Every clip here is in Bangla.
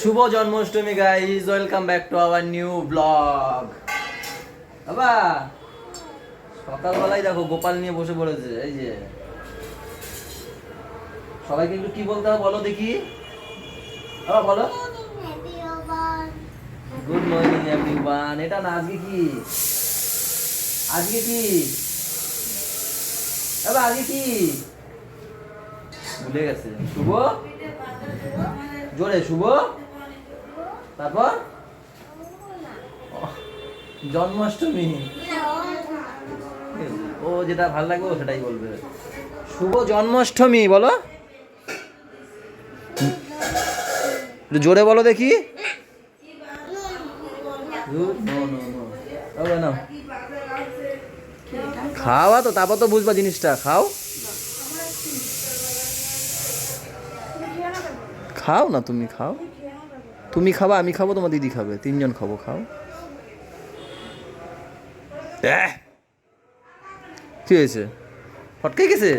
Shubho Janmashtami guys welcome back to our new blog বাবা, সকালবেলায় দেখো গোপাল নিয়ে বসে পড়েছে, এই যে। সবাইকে একটু কি বলতে হবে বলো দেখি। বাবা, বলো। গুড মর্নিং এভরিওয়ান এটা না, আজকে কি? আজকে কি? বাবা, আজকে কি? ভুলে গেছে। শুভ? জোরে, শুভ? তারপর? জন্মাষ্টমী। ও যেটা ভালো লাগবে ও সেটাই বলবে। শুভ জন্মাষ্টমী, বলো। জোরে বলো দেখি। খাওয়া তো, তারপর তো বুঝবা জিনিসটা। খাও। খাও না তুমি, খাও। তুমি খাবা আমি খাব তোমার দিদি খাবে। তিনজন খাব খাও! কি হয়েছে? ফটকে গেছে?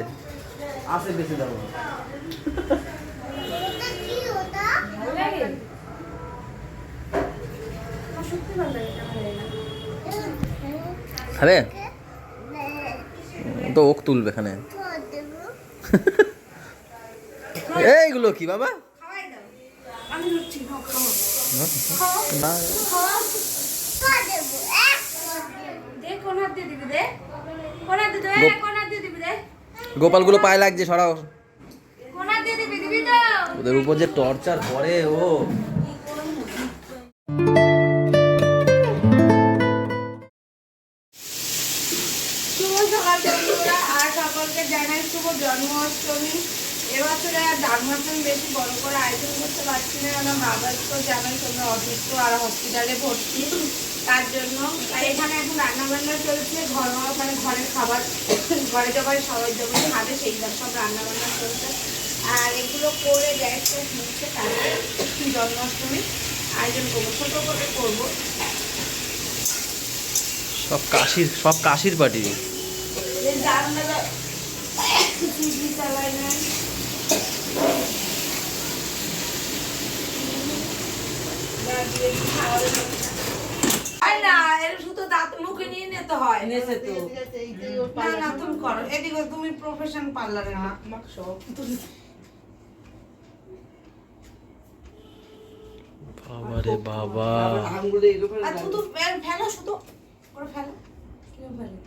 আসে খাবে তো ওক তুলবে এখানে। এইগুলো কি বাবা? না দে কোন হাত দিয়ে দিবি দে কোন হাত দিয়ে দিবি গোপ- কোন হাত দিয়ে দিবি দে গোপালগুলো পায়ে লাগছে সরাও। ওদের উপর যে টর্চার করে ও। আর সকলকে জানাই শুভ জন্মাষ্টমী। এবছরে আর জন্মাষ্টমী বেশি বড় করে আয়োজন করতে পারছি না কারণ বাবার তো জানাই তোমরা অসুস্থ আর হসপিটালে ভর্তি। তার জন্য এখানে এখন রান্না বান্না চলছে ঘর মানে ঘরের খাবার ঘরে যখন সবাই যখন হাতে সেই সব রান্না বান্না চলছে। আর এগুলো করে গ্যাসটা শুনছে তারপরে জন্মাষ্টমী। আয়োজন করব ছোটো করে করব। সব কাশির সব কাশির টিভি চালায় না। না এর শুধু দাঁত মুখে নিয়ে নিতে হয়। এনেছে তো না না তুমি করো। এদিকে তুমি প্রফেশন পার্লারে না বাবা। রে বাবা আঙ্গুলে এগুলো আর শুধু ফেলো শুধু করে ফেলো। কিরম ফেলো?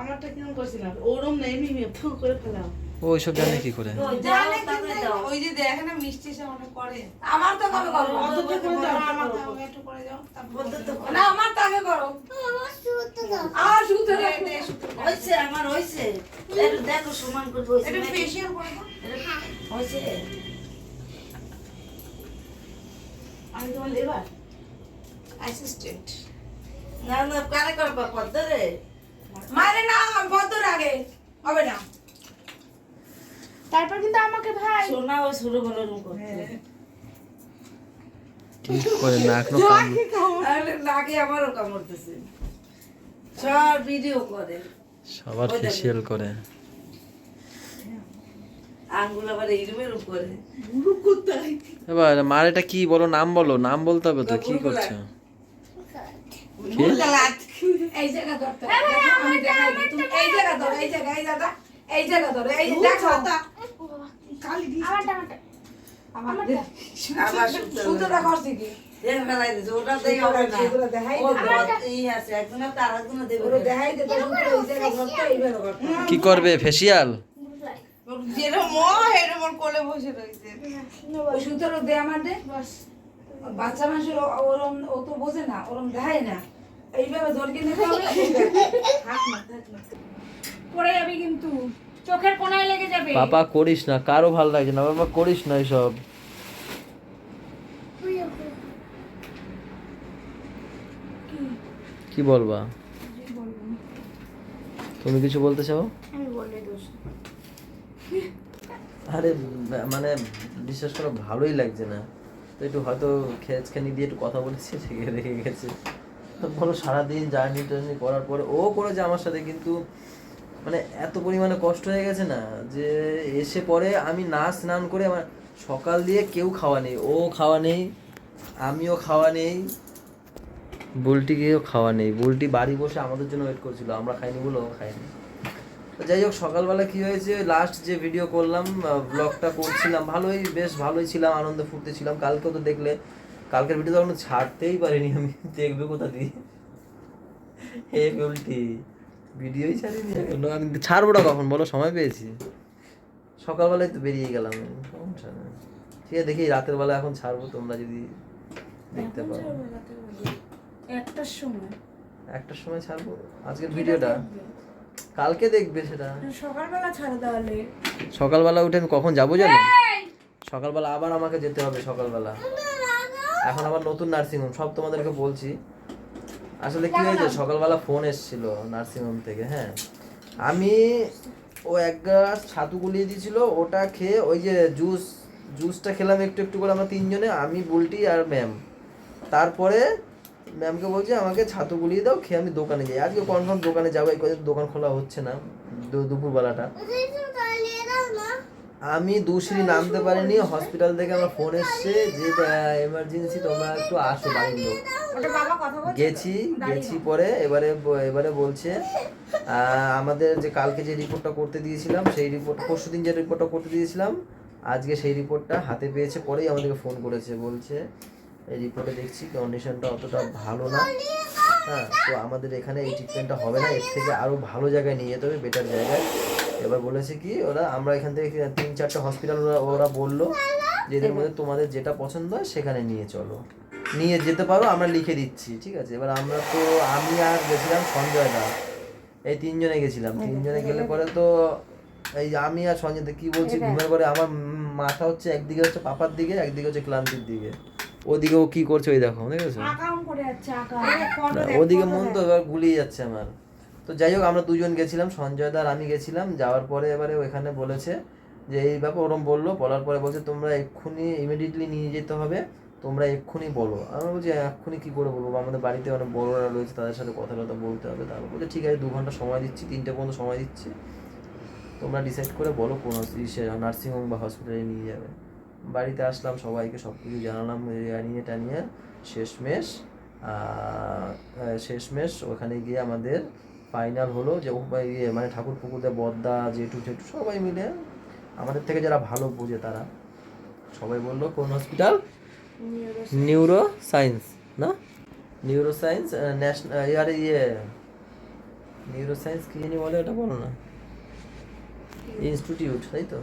আমারটা কিরম করছিলাম? ওরম না এমনি এমনি করে ফেলাম ও ওইসব জানে কি করে? জানে কিন্তু ওই যে দেখে না মিষ্টি সে অনেক করে। আমার তো কবে করো অতটা করে দাও, আমার তো একটু করে দাও না আমার তো আগে করো আমার শুতে দে দে শুতে দে। হয়েছে আমার হয়েছে একটু দেখো সমান করে এটা ফেশিয়াল করে দাও। হয়েছে আমি তোমার লেবার অ্যাসিস্ট্যান্ট না না কারে করবা পদ্মরে মারে না আগে। হবে না। তারপর কিন্তু আমাকে ভাই সোনা ও শুরু হলো ঠিক করে না এখনও কাম আরে লাগে আমারও কামড়তেছে। সব ভিডিও করে। সবার ফেসিয়াল করে। আঙ্গুল আবার কোথায় এবার মার এটা কি বলো নাম বলো নাম বলতে হবে তো কি করছ? কি এই জায়গা ধরতে হবে। দেখো, আমি দেখাই দিই। তুমি এই জায়গা ধরো এই জায়গা এই জায়গা। এই জায়গা ধরো এই দেখো আমারটা আমারটা আমার সুতোটা করছি কি করবে ফেসিয়াল দে বাচ্চা মানুষের ওরম ও তো বোঝে না ওরম দেখায় না। এইভাবে ধরে কিনে হবে। থাক না থাক না পড়ে যাবি কিন্তু চোখের কোনায় লেগে যাবে। পাপা করিস না কারও ভালো লাগছে না বাবা করিস না এসব। কি? বলবা? তুমি কিছু বলতে চাও? আমি বললে দোষ আরে মানে বিশ্বাস করো ভালোই লাগছে না। তো একটু হয়তো খেজখানি দিয়ে একটু কথা বলেছি সেখানে রেখে গেছে। তো বলো সারাদিন জার্নি টার্নি করার পরে ও করেছে আমার সাথে কিন্তু মানে এত পরিমাণে কষ্ট হয়ে গেছে না যে এসে পরে আমি না স্নান করে আমার সকাল দিয়ে কেউ খাওয়া নেই, ও খাওয়া নেই, আমিও খাওয়া নেই, বুলটিকেও খাওয়া নেই। বুলটি বাড়ি বসে আমাদের জন্য ওয়েট করছিল, আমরা খাইনি বলে ও খাইনি যাই হোক, সকালবেলা কি হয়েছে লাস্ট যে ভিডিও করলাম ব্লগটা করছিলাম, ভালোই, বেশ ভালোই ছিলাম, আনন্দে ফুর্তি ছিলাম। কালকেও তো দেখলে, কালকের ভিডিও তো এখনও ছাড়তেই পারিনি আমি, দেখবে কোথা দিয়ে? হে বুলটি। ভিডিওই ছাড়িনি। এখনও আমি ছাড়বোটা কখন? বলো সময় পেয়েছি। সকালবেলায় তো বেরিয়ে গেলাম। সমস্যা নেই। ঠিক আছে দেখি রাতের বেলা এখন ছাড়বো তোমরা যদি দেখতে পারো। ছাড়বো রাতের বেলা। একটার সময়। একটার সময় ছাড়বো? আজকের ভিডিওটা? কালকে দেখবে সেটা। সকালবেলা ছাড়ো তাহলে। সকালবেলা উঠে আমি কখন যাব জানো? সকালবেলা আবার আমাকে যেতে হবে সকালবেলা। এখন আবার নতুন নার্সিং হোম সব তোমাদেরকে বলছি। আসলে কি হয়েছে? সকালবেলা ফোন এসেছিল নার্সিং হোম থেকে হ্যাঁ। আমি ও এক গ্লাস ছাতু গুলিয়ে দিয়েছিল ওটা খেয়ে ওই যে জুস জুসটা খেলাম একটু একটু করে আমরা তিনজনে আমি বুলটি আর ম্যাম। তারপরে ম্যামকে বলছি আমাকে ছাতু গুলিয়ে দাও খেয়ে আমি দোকানে যাই। আজকে কনফার্ম দোকানে যাব এই কদিন দোকান খোলা হচ্ছে না দু- দুপুরবেলাটা। আমি দুশ্রী নামতে পারিনি হসপিটাল থেকে আমার ফোন এসছে যে এমার্জেন্সি তোমরা একটু আসো বাড়ির লোক। গেছি গেছি পরে এবারে এবারে বলছে আমাদের যে কালকে যে রিপোর্টটা করতে দিয়েছিলাম সেই রিপোর্ট পরশু দিন যে রিপোর্টটা করতে দিয়েছিলাম আজকে সেই রিপোর্টটা হাতে পেয়েছে পরেই আমাদেরকে ফোন করেছে বলছে এই রিপোর্টে দেখছি কন্ডিশনটা অতটা ভালো না। হ্যাঁ তো আমাদের এখানে এই ট্রিটমেন্টটা হবে না এর থেকে আরও ভালো জায়গায় নিয়ে যেতে হবে বেটার জায়গায়। এবার বলেছে কি ওরা আমরা এখান থেকে তিন চারটে হসপিটাল ওরা ওরা বলল যে এদের মধ্যে তোমাদের যেটা পছন্দ হয় সেখানে নিয়ে চলো। নিয়ে যেতে পারো আমরা লিখে দিচ্ছি ঠিক আছে? এবার আমরা তো আমি আর গেছিলাম সঞ্জয় দা। এই তিনজনে গেছিলাম। তিনজনে গেলে পরে তো এই আমি আর সঞ্জয় দা কি বলছি ঘুমের পরে আমার মাথা হচ্ছে একদিকে হচ্ছে পাপার দিকে একদিকে হচ্ছে ক্লান্তির দিকে। ওদিকে ও কি করছে ওই দেখো দেখেছ ওদিকে মন তো এবার গুলিয়ে যাচ্ছে আমার। তো যাই হোক আমরা দুজন গেছিলাম সঞ্জয় দা আর আমি গেছিলাম। যাওয়ার পরে এবারে ওইখানে বলেছে যে এই ব্যাপার ওরম বলল বলার পরে বলছে তোমরা এক্ষুনি ইমিডিয়েটলি নিয়ে যেতে হবে। তোমরা এক্ষুনি বলো। আমি বলছি এক্ষুনি কি করে বলব? আমাদের বাড়িতে অনেক বড়রা রয়েছে তাদের সাথে কথা টথা বলতে হবে। তারপর বলছে ঠিক আছে দু ঘণ্টা সময় দিচ্ছি তিনটে পর্যন্ত সময় দিচ্ছি। তোমরা ডিসাইড করে বলো কোন নার্সিংহোম বা হসপিটালে নিয়ে যাবে। বাড়িতে আসলাম সবাইকে সব কিছু জানালাম জানিয়ে টানিয়ে শেষমেশ আহ, শেষমেশ ওখানে গিয়ে আমাদের ফাইনাল হলো যে ইয়ে মানে ঠাকুর পুকুরদের বদ্দা জেঠু জেঠু সবাই মিলে আমাদের থেকে যারা ভালো বোঝে তারা সবাই বলল কোন হসপিটাল নিউরো সায়েন্স না নিউরো সায়েন্স ন্যাশনাল ইয়ারে ইয়ে নিউরো সায়েন্স কি জানি বলে ওটা বলো না? ইনস্টিটিউট তাই তো?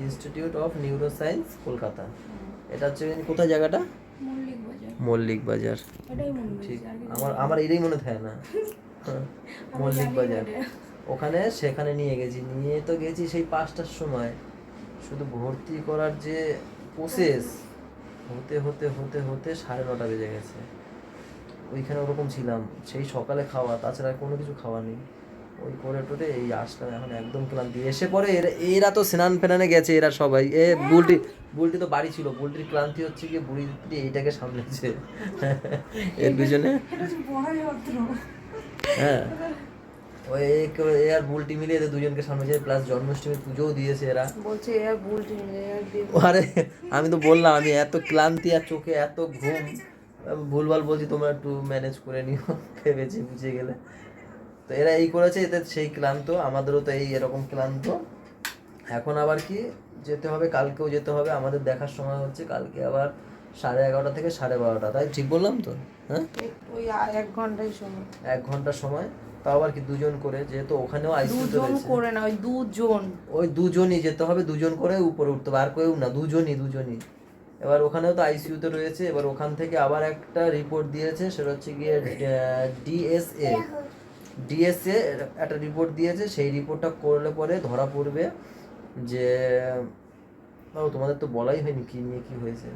Institute of neuro science Kolkata. এটা হচ্ছে কোথায় জায়গাটা? মল্লিক বাজার। ঠিক আর আমার আমার এটাই মনে থাকে না। হ্যাঁ, মল্লিক বাজার। ওখানে সেখানে নিয়ে গেছি। নিয়ে তো গেছি সেই পাঁচটার সময়। শুধু ভর্তি করার যে প্রসেস হতে হতে হতে হতে সাড়ে নটা বেজে গেছে। ওইখানে ওরকম ছিলাম। সেই সকালে খাওয়া তাছাড়া আর কোনো কিছু খাওয়া নেই। ওই করে টোটে এই আসলাম এখন একদম ক্লান্তি। এসে পরে এরা এরা তো স্নান ফেনানে গেছে এরা সবাই। এ বুলটি বুলটি তো বাড়ি ছিল। বুলটির ক্লান্তি হচ্ছে গিয়ে বুড়ি এইটাকে সামলেছে। এর পিছনে হ্যাঁ। ওই এ আর মিলিয়ে দুজনকে সামলেছে প্লাস জন্মাষ্টমী পুজোও দিয়েছে এরা। বলছে আরে আমি তো বললাম আমি এত ক্লান্তি আর চোখে এত ঘুম। ভুলভাল বলছি তোমরা একটু ম্যানেজ করে নিও ভেবেছি বুঝে গেলে। তো এরা এই করেছে এদের সেই ক্লান্ত আমাদেরও তো এই এরকম ক্লান্ত। এখন আবার কি যেতে হবে কালকেও যেতে হবে। আমাদের দেখার সময় হচ্ছে কালকে আবার সাড়ে এগারোটা থেকে সাড়ে বারোটা। তাই ঠিক বললাম তো? হ্যাঁ? ওই এক ঘন্টাই সময়। এক ঘণ্টা সময়। তাও আবার কি দুজন করে যেহেতু ওখানেও আইসিইউতে দুজন করে না ওই দুজন। ওই দুজনই যেতে হবে দুজন করে উপরে উঠতে হবে আর কেউ না দুজনই দুজনই। এবার ওখানেও তো আইসিইউতে রয়েছে এবার ওখান থেকে আবার একটা রিপোর্ট দিয়েছে সেটা হচ্ছে গিয়ে ডিএসএ ডিএসএ একটা রিপোর্ট দিয়েছে সেই রিপোর্টটা করলে পরে ধরা পড়বে যে ও তোমাদের তো বলাই হয়নি কি নিয়ে কি হয়েছে।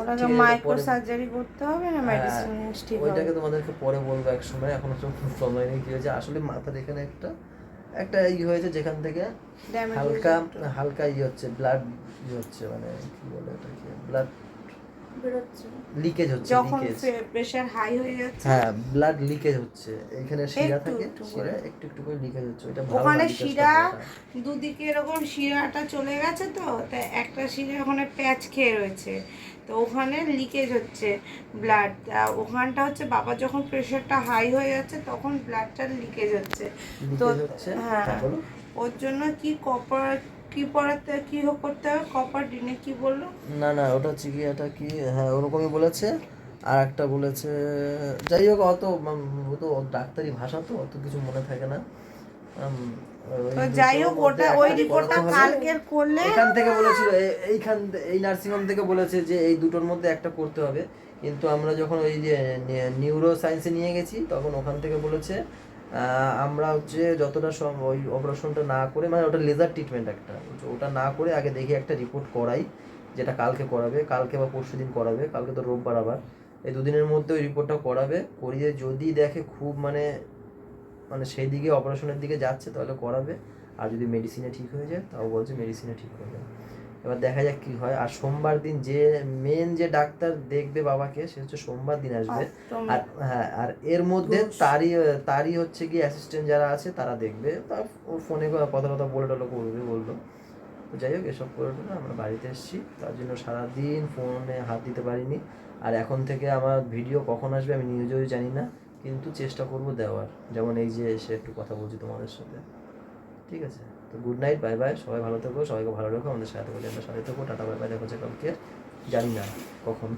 ওটাকে মাইক্রো সার্জারি করতে হবে না হ্যাঁ, মেডিসিন ঠিক ওইটাকে তোমাদেরকে পরে বলব এক সময় এখন সময় নেই কি হয়েছে? আসলে মাথার এখানে একটা একটা ই হয়েছে যেখান থেকে হালকা হালকা ই হচ্ছে ব্লাড ই হচ্ছে মানে কি বলে এটাকে ব্লাড বেরোচ্ছে। লিকেজ হচ্ছে যখন প্রেশার হাই হয়ে যাচ্ছে। হ্যাঁ ব্লাড লিকেজ হচ্ছে। এখানে শিরা থাকে। শিরা একটু একটু করে লিকেজ হচ্ছে। ওটা ভালো ওখানে শিরা দুদিকে এরকম শিরাটা চলে গেছে তো তাই একটা শিরা ওখানে প্যাচ খেয়ে রয়েছে। তো ওখানে লিকেজ হচ্ছে ব্লাড ওখানটা হচ্ছে বাবা যখন প্রেশারটা হাই হয়ে যাচ্ছে তখন ব্লাডটা লিকেজ হচ্ছে। তো হচ্ছে? হ্যাঁ। ওর জন্য কি কপার কি পড়াতে কি করতে হবে কপার ডিনে কি বলল? না না ওটা হচ্ছে কি এটা কি হ্যাঁ ওরকমই বলেছে। আর একটা বলেছে যাই হোক অত উম, ও তো ডাক্তারি ভাষা তো অত কিছু মনে থাকে না। তো যাই হোক ওটা ওই রিপোর্টটা। কালকের করলে এখান থেকে বলেছিল এইখান এই নার্সিংহোম থেকে বলেছে যে এই দুটোর মধ্যে একটা করতে হবে। কিন্তু আমরা যখন ওই যে নিউরো সায়েন্সে নিয়ে গেছি তখন ওখান থেকে বলেছে আমরা হচ্ছে যতটা ওই অপারেশনটা না করে মানে ওটা লেজার ট্রিটমেন্ট একটা। ওটা না করে আগে দেখি একটা রিপোর্ট করাই, যেটা কালকে করাবে, কালকে বা পরশু দিন করাবে, কালকে তো রোববার আবার। এই দুদিনের মধ্যে ওই রিপোর্টটা করাবে, করিয়ে যদি দেখে খুব মানে মানে সেই দিকে অপারেশনের দিকে যাচ্ছে, তাহলে করাবে। আর যদি মেডিসিনে ঠিক হয়ে যায়, তাও বলছে মেডিসিনে ঠিক হয়ে যাবে। এবার দেখা যাক কি হয়। আর সোমবার দিন যে মেন যে ডাক্তার দেখবে বাবাকে সে হচ্ছে সোমবার দিন আসবে। আর হ্যাঁ আর এর মধ্যে তারই তারই হচ্ছে কি অ্যাসিস্ট্যান্ট যারা আছে তারা দেখবে। ওর ফোনে কথা কথা বলে টলে করবে বলল তো যাই হোক এসব করে টলে আমরা বাড়িতে এসেছি। তার জন্য সারাদিন ফোনে হাত দিতে পারিনি। আর এখন থেকে আমার ভিডিও কখন আসবে আমি নিজেও জানি না। কিন্তু চেষ্টা করব দেওয়ার। যেমন এই যে এসে একটু কথা বলছি তোমাদের সাথে। ঠিক আছে? তো গুড নাইট বাই বাই সবাই ভালো থাকো, সবাইকে ভালো রেখো, আমাদের সাথে আমরা সাথে থাকব, টাটা বাই বাই দেখো যে কালকে, জানি না, কখন।